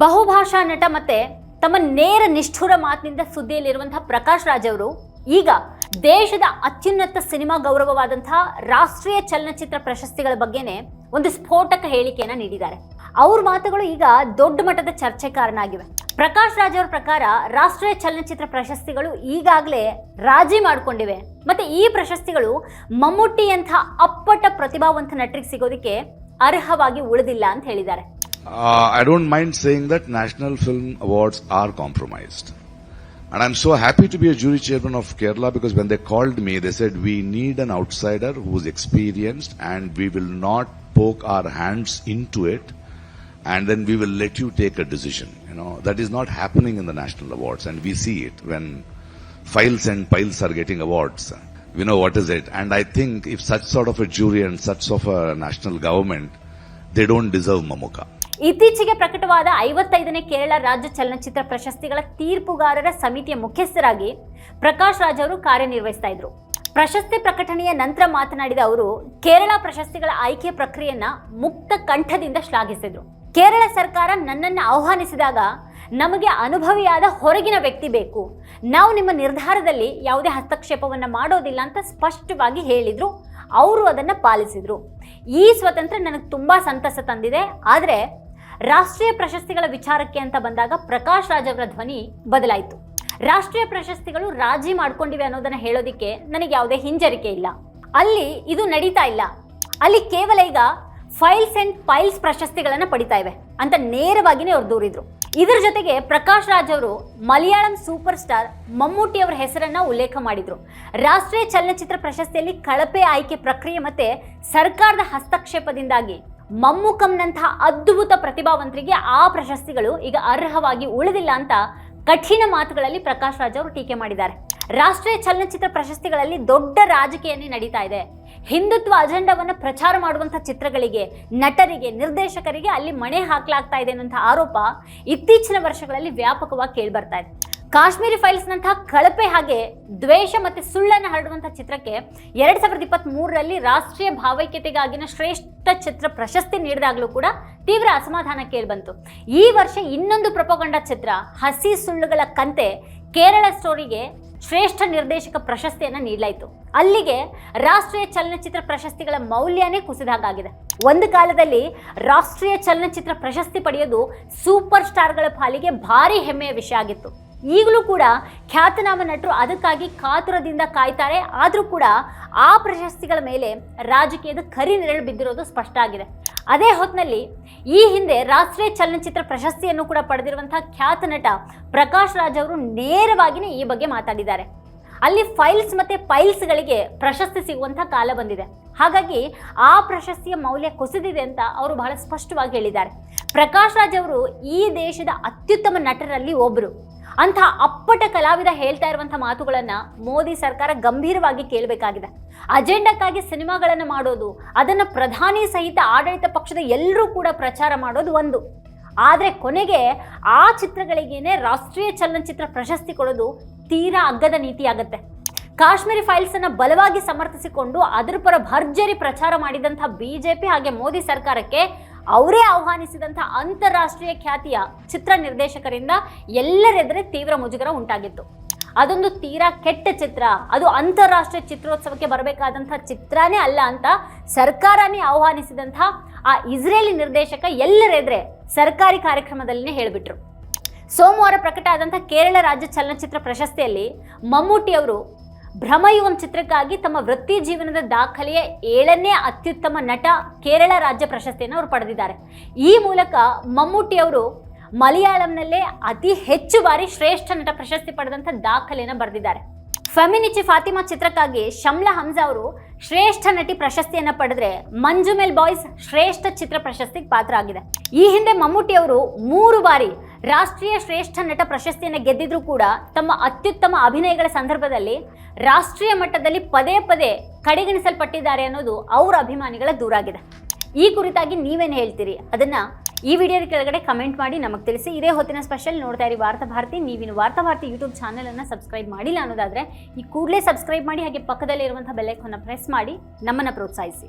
ಬಹುಭಾಷಾ ನಟ ಮತ್ತೆ ತಮ್ಮ ನೇರ ನಿಷ್ಠುರ ಮಾತಿನಿಂದ ಸುದ್ದಿಯಲ್ಲಿರುವಂತಹ ಪ್ರಕಾಶ್ ರಾಜ್ ಅವರು ಈಗ ದೇಶದ ಅತ್ಯುನ್ನತ ಸಿನಿಮಾ ಗೌರವವಾದಂತಹ ರಾಷ್ಟ್ರೀಯ ಚಲನಚಿತ್ರ ಪ್ರಶಸ್ತಿಗಳ ಬಗ್ಗೆನೇ ಒಂದು ಸ್ಫೋಟಕ ಹೇಳಿಕೆಯನ್ನ ನೀಡಿದ್ದಾರೆ. ಅವ್ರ ಮಾತುಗಳು ಈಗ ದೊಡ್ಡ ಮಟ್ಟದ ಚರ್ಚೆ ಕಾರಣ ಆಗಿವೆ ಪ್ರಕಾಶ್ ರಾಜ್ ಅವರ ಪ್ರಕಾರ ರಾಷ್ಟ್ರೀಯ ಚಲನಚಿತ್ರ ಪ್ರಶಸ್ತಿಗಳು ಈಗಾಗಲೇ ರಾಜಿ ಮಾಡಿಕೊಂಡಿವೆ. ಮತ್ತೆ ಈ ಪ್ರಶಸ್ತಿಗಳು ಮಮ್ಮೂಟಿಯಂತಹ ಅಪ್ಪಟ ಪ್ರತಿಭಾವಂತ ನಟರಿಗೆ ಸಿಗೋದಕ್ಕೆ ಅರ್ಹವಾಗಿ ಉಳಿದಿಲ್ಲ ಅಂತ ಹೇಳಿದ್ದಾರೆ. Uh, I don't mind saying that National Film Awards are compromised. And I'm so happy to be a jury chairman of Kerala because when they called me, they said, we need an outsider who's experienced and we will not poke our hands into it and then we will let you take a decision. You know, that is not happening in the national awards and we see it when files and piles are getting awards. We know what is it. And I think if such sort of a jury and such of a national government, they don't deserve Mamuka. ಇತ್ತೀಚೆಗೆ ಪ್ರಕಟವಾದ ಐವತ್ತೈದನೇ ಕೇರಳ ರಾಜ್ಯ ಚಲನಚಿತ್ರ ಪ್ರಶಸ್ತಿಗಳ ತೀರ್ಪುಗಾರರ ಸಮಿತಿಯ ಮುಖ್ಯಸ್ಥರಾಗಿ ಪ್ರಕಾಶ್ ರಾಜ್ ಅವರು ಕಾರ್ಯನಿರ್ವಹಿಸ್ತಾ ಇದ್ರು. ಪ್ರಶಸ್ತಿ ಪ್ರಕಟಣೆಯ ನಂತರ ಮಾತನಾಡಿದ ಅವರು, ಕೇರಳ ಪ್ರಶಸ್ತಿಗಳ ಆಯ್ಕೆ ಪ್ರಕ್ರಿಯೆಯನ್ನ ಮುಕ್ತ ಕಂಠದಿಂದ ಶ್ಲಾಘಿಸಿದ್ರು. ಕೇರಳ ಸರ್ಕಾರ ನನ್ನನ್ನು ಆಹ್ವಾನಿಸಿದಾಗ ನಮಗೆ ಅನುಭವಿಯಾದ ಹೊರಗಿನ ವ್ಯಕ್ತಿ ಬೇಕು. ನಾವು ನಿಮ್ಮ ನಿರ್ಧಾರದಲ್ಲಿ ಯಾವುದೇ ಹಸ್ತಕ್ಷೇಪವನ್ನ ಮಾಡೋದಿಲ್ಲ ಅಂತ ಸ್ಪಷ್ಟವಾಗಿ ಹೇಳಿದ್ರು. ಅವರು ಅದನ್ನು ಪಾಲಿಸಿದರು. ಈ ಸ್ವಾತಂತ್ರ್ಯ ನನಗೆ ತುಂಬ ಸಂತಸ ತಂದಿದೆ. ಆದರೆ ರಾಷ್ಟ್ರೀಯ ಪ್ರಶಸ್ತಿಗಳ ವಿಚಾರಕ್ಕೆ ಅಂತ ಬಂದಾಗ ಪ್ರಕಾಶ್ ರಾಜ್ ಅವರ ಧ್ವನಿ ಬದಲಾಯಿತು. ರಾಷ್ಟ್ರೀಯ ಪ್ರಶಸ್ತಿಗಳು ರಾಜಿ ಮಾಡ್ಕೊಂಡಿವೆ ಅನ್ನೋದನ್ನು ಹೇಳೋದಕ್ಕೆ ನನಗೆ ಯಾವುದೇ ಹಿಂಜರಿಕೆ ಇಲ್ಲ. ಅಲ್ಲಿ ಇದು ನಡೀತಾ ಇಲ್ಲ. ಅಲ್ಲಿ ಕೇವಲ ಈಗ ಫೈಲ್ಸ್ ಅಂಡ್ ಫೈಲ್ಸ್ ಪ್ರಶಸ್ತಿಗಳನ್ನು ಪಡಿತಾ ಇವೆ ಅಂತ ನೇರವಾಗಿನೇ ಅವ್ರು ದೂರಿದ್ರು. ಇದರ ಜೊತೆಗೆ ಪ್ರಕಾಶ್ ರಾಜ್ ಅವರು ಮಲಯಾಳಂ ಸೂಪರ್ ಸ್ಟಾರ್ ಮಮ್ಮೂಟಿ ಅವರ ಹೆಸರನ್ನ ಉಲ್ಲೇಖ ಮಾಡಿದ್ರು. ರಾಷ್ಟ್ರೀಯ ಚಲನಚಿತ್ರ ಪ್ರಶಸ್ತಿಯಲ್ಲಿ ಕಳಪೆ ಆಯ್ಕೆ ಪ್ರಕ್ರಿಯೆ ಮತ್ತೆ ಸರ್ಕಾರದ ಹಸ್ತಕ್ಷೇಪದಿಂದಾಗಿ ಮಮ್ಮುಕಂನಂತಹ ಅದ್ಭುತ ಪ್ರತಿಭಾವಂತರಿಗೆ ಆ ಪ್ರಶಸ್ತಿಗಳು ಈಗ ಅರ್ಹವಾಗಿ ಉಳಿದಿಲ್ಲ ಅಂತ ಕಠಿಣ ಮಾತುಗಳಲ್ಲಿ ಪ್ರಕಾಶ್ ರಾಜ್ ಅವರು ಟೀಕೆ ಮಾಡಿದ್ದಾರೆ. ರಾಷ್ಟ್ರೀಯ ಚಲನಚಿತ್ರ ಪ್ರಶಸ್ತಿಗಳಲ್ಲಿ ದೊಡ್ಡ ರಾಜಕೀಯನೇ ನಡೀತಾ ಇದೆ. ಹಿಂದುತ್ವ ಅಜೆಂಡಾವನ್ನು ಪ್ರಚಾರ ಮಾಡುವಂಥ ಚಿತ್ರಗಳಿಗೆ, ನಟರಿಗೆ, ನಿರ್ದೇಶಕರಿಗೆ ಅಲ್ಲಿ ಮಣೆ ಹಾಕಲಾಗ್ತಾ ಇದೆ ಅನ್ನೋಂಥ ಆರೋಪ ಇತ್ತೀಚಿನ ವರ್ಷಗಳಲ್ಲಿ ವ್ಯಾಪಕವಾಗಿ ಕೇಳಿಬರ್ತಾ ಇದೆ. ಕಾಶ್ಮೀರಿ ಫೈಲ್ಸ್ನಂತಹ ಕಳಪೆ ಹಾಗೆ ದ್ವೇಷ ಮತ್ತು ಸುಳ್ಳನ್ನು ಹರಡುವಂತಹ ಚಿತ್ರಕ್ಕೆ ಎರಡು ಸಾವಿರದ ಇಪ್ಪತ್ತ್ ಮೂರರಲ್ಲಿ ರಾಷ್ಟ್ರೀಯ ಭಾವೈಕ್ಯತೆಗಾಗಿನ ಶ್ರೇಷ್ಠ ಚಿತ್ರ ಪ್ರಶಸ್ತಿ ನೀಡಿದಾಗಲೂ ಕೂಡ ತೀವ್ರ ಅಸಮಾಧಾನ ಕೇಳಿಬಂತು. ಈ ವರ್ಷ ಇನ್ನೊಂದು ಪ್ರಪಗೊಂಡ ಚಿತ್ರ ಹಸಿ ಸುಳ್ಳುಗಳ ಕಂತೆ ಕೇರಳ ಸ್ಟೋರಿಗೆ ಶ್ರೇಷ್ಠ ನಿರ್ದೇಶಕ ಪ್ರಶಸ್ತಿಯನ್ನ ನೀಡಲಾಯಿತು. ಅಲ್ಲಿಗೆ ರಾಷ್ಟ್ರೀಯ ಚಲನಚಿತ್ರ ಪ್ರಶಸ್ತಿಗಳ ಮೌಲ್ಯನೇ ಕುಸಿದಾಗಿದೆ ಒಂದು ಕಾಲದಲ್ಲಿ ರಾಷ್ಟ್ರೀಯ ಚಲನಚಿತ್ರ ಪ್ರಶಸ್ತಿ ಪಡೆಯೋದು ಸೂಪರ್ ಸ್ಟಾರ್ಗಳ ಪಾಲಿಗೆ ಭಾರಿ ಹೆಮ್ಮೆಯ ವಿಷಯ ಆಗಿತ್ತು. ಈಗಲೂ ಕೂಡ ಖ್ಯಾತನಾಮ ನಟರು ಅದಕ್ಕಾಗಿ ಕಾತುರದಿಂದ ಕಾಯ್ತಾರೆ. ಆದರೂ ಕೂಡ ಆ ಪ್ರಶಸ್ತಿಗಳ ಮೇಲೆ ರಾಜಕೀಯದ ಕರಿ ನೆರಳು ಬಿದ್ದಿರೋದು ಸ್ಪಷ್ಟ ಆಗಿದೆ. ಅದೇ ಹೊತ್ತಿನಲ್ಲಿ ಈ ಹಿಂದೆ ರಾಷ್ಟ್ರೀಯ ಚಲನಚಿತ್ರ ಪ್ರಶಸ್ತಿಯನ್ನು ಕೂಡ ಪಡೆದಿರುವಂತಹ ಖ್ಯಾತ ನಟ ಪ್ರಕಾಶ್ ರಾಜ್ ಅವರು ನೇರವಾಗಿಯೇ ಈ ಬಗ್ಗೆ ಮಾತಾಡಿದ್ದಾರೆ. ಅಲ್ಲಿ ಫೈಲ್ಸ್ ಮತ್ತೆ ಫೈಲ್ಸ್ಗಳಿಗೆ ಪ್ರಶಸ್ತಿ ಸಿಗುವಂಥ ಕಾಲ ಬಂದಿದೆ. ಹಾಗಾಗಿ ಆ ಪ್ರಶಸ್ತಿಯ ಮೌಲ್ಯ ಕುಸಿದಿದೆ ಅಂತ ಅವರು ಬಹಳ ಸ್ಪಷ್ಟವಾಗಿ ಹೇಳಿದ್ದಾರೆ. ಪ್ರಕಾಶ್ ರಾಜ್ ಅವರು ಈ ದೇಶದ ಅತ್ಯುತ್ತಮ ನಟರಲ್ಲಿ ಒಬ್ಬರು ಅಂಥ ಅಪ್ಪಟ ಕಲಾವಿದ ಹೇಳ್ತಾ ಇರುವಂಥ ಮಾತುಗಳನ್ನ ಮೋದಿ ಸರ್ಕಾರ ಗಂಭೀರವಾಗಿ ಕೇಳಬೇಕಾಗಿದೆ. ಅಜೆಂಡಕ್ಕಾಗಿ ಸಿನಿಮಾಗಳನ್ನು ಮಾಡೋದು, ಅದನ್ನು ಪ್ರಧಾನಿ ಸಹಿತ ಆಡಳಿತ ಪಕ್ಷದ ಎಲ್ಲರೂ ಕೂಡ ಪ್ರಚಾರ ಮಾಡೋದು ಒಂದು. ಆದರೆ ಕೊನೆಗೆ ಆ ಚಿತ್ರಗಳಿಗೇನೆ ರಾಷ್ಟ್ರೀಯ ಚಲನಚಿತ್ರ ಪ್ರಶಸ್ತಿ ಕೊಡೋದು ತೀರಾ ಅಗ್ಗದ ನೀತಿಯಾಗತ್ತೆ. ಕಾಶ್ಮೀರಿ ಫೈಲ್ಸ್ ಅನ್ನ ಬಲವಾಗಿ ಸಮರ್ಥಿಸಿಕೊಂಡು ಅದರ ಪರ ಭರ್ಜರಿ ಪ್ರಚಾರ ಮಾಡಿದಂಥ ಬಿಜೆಪಿ ಹಾಗೆ ಮೋದಿ ಸರ್ಕಾರಕ್ಕೆ ಅವರೇ ಆಹ್ವಾನಿಸಿದಂಥ ಅಂತಾರಾಷ್ಟ್ರೀಯ ಖ್ಯಾತಿಯ ಚಿತ್ರ ನಿರ್ದೇಶಕರಿಂದ ಎಲ್ಲರೆದುರೇ ತೀವ್ರ ಮುಜುಗರ ಉಂಟಾಗಿತ್ತು. ಅದೊಂದು ತೀರಾ ಕೆಟ್ಟ ಚಿತ್ರ. ಅದು ಅಂತಾರಾಷ್ಟ್ರೀಯ ಚಿತ್ರೋತ್ಸವಕ್ಕೆ ಬರಬೇಕಾದಂಥ ಚಿತ್ರನೇ ಅಲ್ಲ ಅಂತ ಸರ್ಕಾರನೇ ಆಹ್ವಾನಿಸಿದಂಥ ಆ ಇಸ್ರೇಲಿ ನಿರ್ದೇಶಕ ಎಲ್ಲರೆದ್ರೆ ಸರ್ಕಾರಿ ಕಾರ್ಯಕ್ರಮದಲ್ಲಿನೇ ಹೇಳಿಬಿಟ್ರು. ಸೋಮವಾರ ಪ್ರಕಟ ಆದಂಥ ಕೇರಳ ರಾಜ್ಯ ಚಲನಚಿತ್ರ ಪ್ರಶಸ್ತಿಯಲ್ಲಿ ಮಮ್ಮೂಟಿ ಅವರು ಭ್ರಮಯುಗಂ ಚಿತ್ರಕ್ಕಾಗಿ ತಮ್ಮ ವೃತ್ತಿ ಜೀವನದ ದಾಖಲೆಯ ಏಳನೇ ಅತ್ಯುತ್ತಮ ನಟ ಕೇರಳ ರಾಜ್ಯ ಪ್ರಶಸ್ತಿಯನ್ನು ಅವರು ಪಡೆದಿದ್ದಾರೆ. ಈ ಮೂಲಕ ಮಮ್ಮೂಟಿ ಅವರು ಮಲಯಾಳಂನಲ್ಲೇ ಅತಿ ಹೆಚ್ಚು ಬಾರಿ ಶ್ರೇಷ್ಠ ನಟ ಪ್ರಶಸ್ತಿ ಪಡೆದಂಥ ದಾಖಲೆಯನ್ನು ಬರೆದಿದ್ದಾರೆ. ಫೆಮಿನಿಚಿ ಫಾತಿಮಾ ಚಿತ್ರಕ್ಕಾಗಿ ಶಮ್ಲಾ ಹಂಸಾ ಅವರು ಶ್ರೇಷ್ಠ ನಟಿ ಪ್ರಶಸ್ತಿಯನ್ನು ಪಡೆದ್ರೆ ಮಂಜುಮೆಲ್ ಬಾಯ್ಸ್ ಶ್ರೇಷ್ಠ ಚಿತ್ರ ಪ್ರಶಸ್ತಿಗೆ ಪಾತ್ರ ಆಗಿದೆ ಈ ಹಿಂದೆ ಮಮ್ಮೂಟಿ ಅವರು ಮೂರು ಬಾರಿ ರಾಷ್ಟ್ರೀಯ ಶ್ರೇಷ್ಠ ನಟ ಪ್ರಶಸ್ತಿಯನ್ನು ಗೆದ್ದಿದ್ರು ಕೂಡ ತಮ್ಮ ಅತ್ಯುತ್ತಮ ಅಭಿನಯಗಳ ಸಂದರ್ಭದಲ್ಲಿ ರಾಷ್ಟ್ರೀಯ ಮಟ್ಟದಲ್ಲಿ ಪದೇ ಪದೇ ಕಡೆಗಣಿಸಲ್ಪಟ್ಟಿದ್ದಾರೆ ಅನ್ನೋದು ಅವರ ಅಭಿಮಾನಿಗಳ ದೂರಾಗಿದೆ. ಈ ಕುರಿತಾಗಿ ನೀವೇನು ಹೇಳ್ತೀರಿ? ಅದನ್ನ ಈ ವಿಡಿಯೋದ ಕೆಳಗಡೆ ಕಮೆಂಟ್ ಮಾಡಿ ನಮಗೆ ತಿಳಿಸಿ. ಇದೇ ಹೊತ್ತಿನ ಸ್ಪೆಷಲ್ ನೋಡ್ತಾ ಇರಿ ವಾರ್ತಾ ಭಾರತಿ. ನೀವಿನ್ನು ವಾರ್ತಾ ಭಾರತಿ ಯೂಟ್ಯೂಬ್ ಚಾನಲ್ ಅನ್ನು ಸಬ್ಸ್ಕ್ರೈಬ್ ಮಾಡಿಲ್ಲ ಅನ್ನೋದಾದ್ರೆ ಈ ಕೂಡಲೇ ಸಬ್ಸ್ಕ್ರೈಬ್ ಮಾಡಿ ಹಾಗೆ ಪಕ್ಕದಲ್ಲಿರುವಂಥ ಬೆಲೆಕನ್ನು ಪ್ರೆಸ್ ಮಾಡಿ ನಮ್ಮನ್ನ ಪ್ರೋತ್ಸಾಹಿಸಿ.